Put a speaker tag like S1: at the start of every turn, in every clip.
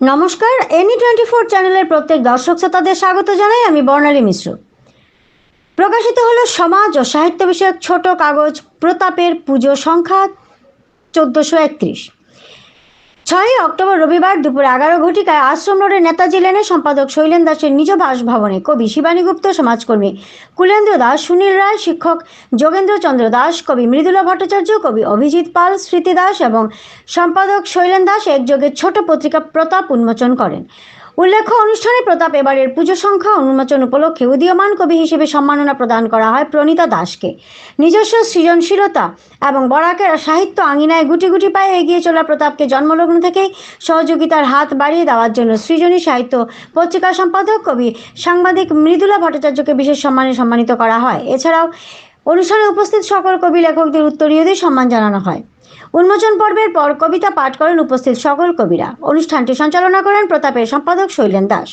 S1: নমস্কার any twenty four চ্যানেলের প্রত্যেক দর্শক শ্রোতাদের স্বাগত জানাই আমি বর্ণালী মিশ্র। প্রকাশিত হল সমাজ ও সাহিত্য বিষয়ক ছোট কাগজ প্রতাপের পুজো সংখ্যা চোদ্দোশো একত্রিশ। ছয়ই অক্টোবর রবিবার দুপুর এগারো ঘটিকায় আশ্রম রোডের নেতাজি লেনে সম্পাদক শৈলেন দাসের নিজ বাসভবনে কবি শিবানী গুপ্ত সমাজকর্মী কুলেন্দ্র দাস, সুনীল রায়, শিক্ষক যোগেন্দ্র চন্দ্র দাস, কবি মৃদুলা ভট্টাচার্য, কবি অভিজিৎ পাল, স্মৃতি দাস এবং সম্পাদক শৈলেন দাস একযোগে ছোট পত্রিকা প্রতাপ উন্মোচন করেন। উল্লেখ্য, অনুষ্ঠানে প্রতাপ এবারের পুজো সংখ্যা উন্মোচন উপলক্ষে উদীয়মান কবি হিসেবে সম্মাননা প্রদান করা হয় প্রণীতা দাসকে। নিজস্ব সৃজনশীলতা এবং বরাকের সাহিত্য আঙিনায় গুটি গুটি পায়ে এগিয়ে চলা প্রতাপকে জন্মলগ্ন থেকেই সহযোগিতার হাত বাড়িয়ে দেওয়ার জন্য সৃজনী সাহিত্য পত্রিকা সম্পাদক কবি সাংবাদিক মৃদুলা ভট্টাচার্যকে বিশেষ সম্মানে সম্মানিত করা হয়। এছাড়াও অনুষ্ঠানে উপস্থিত সকল কবি লেখকদের উত্তরীয়দের সম্মান জানানো হয়। উন্মোচন পর্বের পর কবিতা পাঠ করেন উপস্থিত সকল কবিরা। অনুষ্ঠানটি সঞ্চালনা করেন প্রতাপের সম্পাদক শৈলেন দাস।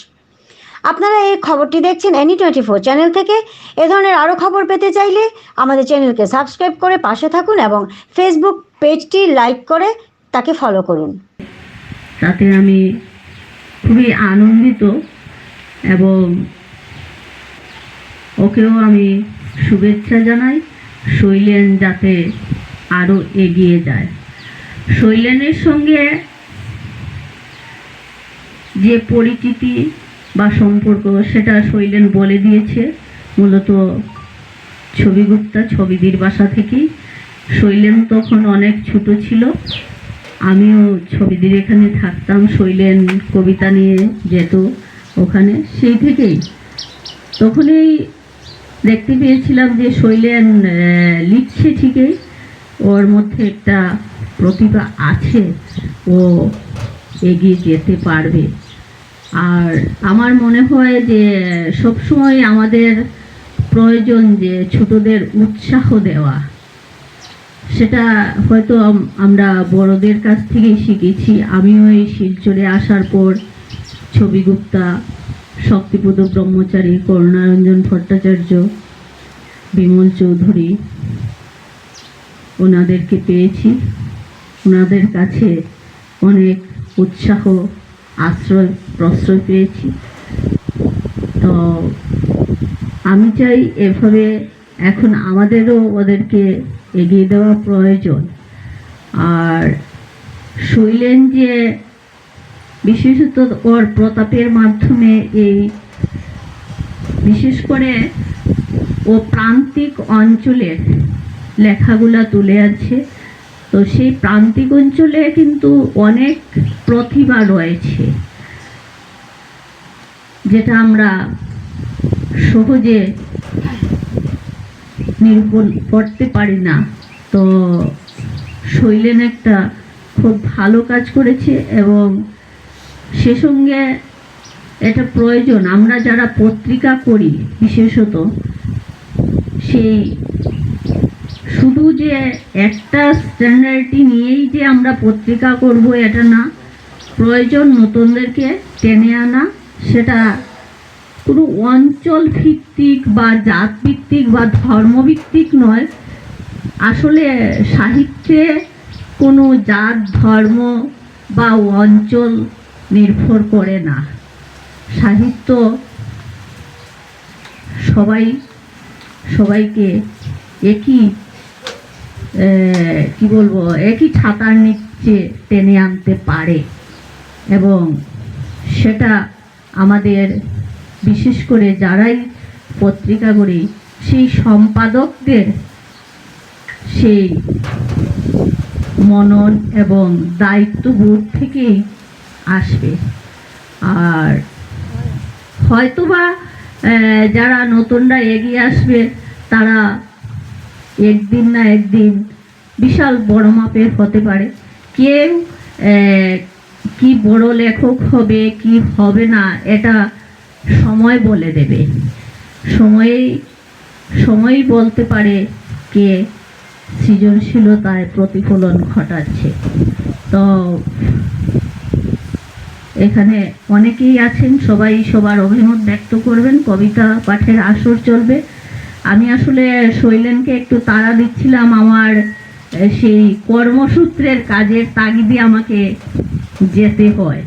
S1: আপনারা এই খবরটি দেখছেন এনি টোয়েন্টি ফোর চ্যানেল থেকে। এ ধরনের আরও খবর পেতে চাইলে আমাদের চ্যানেলকে সাবস্ক্রাইব করে পাশে থাকুন এবং ফেসবুক পেজটি লাইক করে তাকে ফলো করুন।
S2: তাতে আমি খুবই আনন্দিত এবং ওকেও আমি শুভেচ্ছা জানাই। শৈলেন যাতে আরও এগিয়ে যায়। শৈলেনের সঙ্গে যে পরিচিতি বা সম্পর্ক, সেটা শৈলেন বলে দিয়েছে। মূলত ছবিগুপ্তা, ছবিদির বাসা থেকেই। শৈলেন তখন অনেক ছোট ছিল। আমিও ছবিদির এখানে থাকতাম। শৈলেন কবিতা নিয়ে যেত ওখানে, সেই থেকেই। তখনই দেখতে পেয়েছিলাম যে শৈলেন লিখছে ঠিকই। ওর মধ্যে একটা প্রতিভা আছে, ও এগিয়ে যেতে পারবে। আর আমার মনে হয় যে সবসময় আমাদের প্রয়োজন যে ছোটদের উৎসাহ দেওয়া। সেটা হয়তো আমরা বড়দের কাছ থেকেই শিখেছি। আমিও এই শিলচরে আসার পর ছবিগুপ্তা শক্তিপদ ব্রহ্মচারী, করুণারঞ্জন ভট্টাচার্য, বিমল চৌধুরী ওনাদেরকে পেয়েছি। ওনাদের কাছে অনেক উৎসাহ, আশ্রয়, প্রশ্রয় পেয়েছি। তো আমি চাই এভাবে এখন আমাদেরও ওদেরকে এগিয়ে দেওয়া প্রয়োজন। আর শৈলেন যে বিশেষত ওর প্রতাপের মাধ্যমে এই বিশেষ করে ও প্রান্তিক অঞ্চলের লেখাগুলা তুলে আছে। তো সেই প্রান্তিক অঞ্চলে কিন্তু অনেক প্রতিভা রয়েছে, যেটা আমরা সহজে নিরূপণ করতে পারি না। তো শৈলেন একটা খুব ভালো কাজ করেছে এবং সে সঙ্গে এটা প্রয়োজন, আমরা যারা পত্রিকা করি বিশেষত, সেই শুধু যে একটা স্ট্যান্ডার্ডটি নিয়েই যে আমরা পত্রিকা করব, এটা না। প্রয়োজন নতুনদেরকে টেনে আনা, সেটা কোনো অঞ্চল ভিত্তিক বা জাত ভিত্তিক বা ধর্মভিত্তিক নয়। আসলে সাহিত্যে কোনো জাত, ধর্ম বা অঞ্চল নির্ভর করে না। সাহিত্য সবাই, সবাইকে একই কি বলব, একই ছাতার নিচে টেনে আনতে পারে। এবং সেটা আমাদের, বিশেষ করে যারাই পত্রিকা করি, সেই সম্পাদকদের সেই মনন এবং দায়িত্ববোধ থেকেই আসবে। আর হয়তোবা যারা নতুনরা এগিয়ে আসবে, তারা একদিন না একদিন বিশাল বড় মাপের হতে পারে। কেউ কি বড় লেখক হবে, কি হবে না, এটা সময় বলে দেবে। সময়েই, সময়ই বলতে পারে কে সৃজনশীলতায় প্রতিফলন ঘটাচ্ছে। তো, এখানে অনেকেই আছেন, সবাই সবার অভিমত ব্যক্ত করবেন, কবিতা পাঠের আসর চলবে। আমি আসলে শৈলেনকে একটু তাড়া দিচ্ছিলাম আমার সেই কর্মসূত্রের কাজের তাগিদে আমাকে যেতে হয়।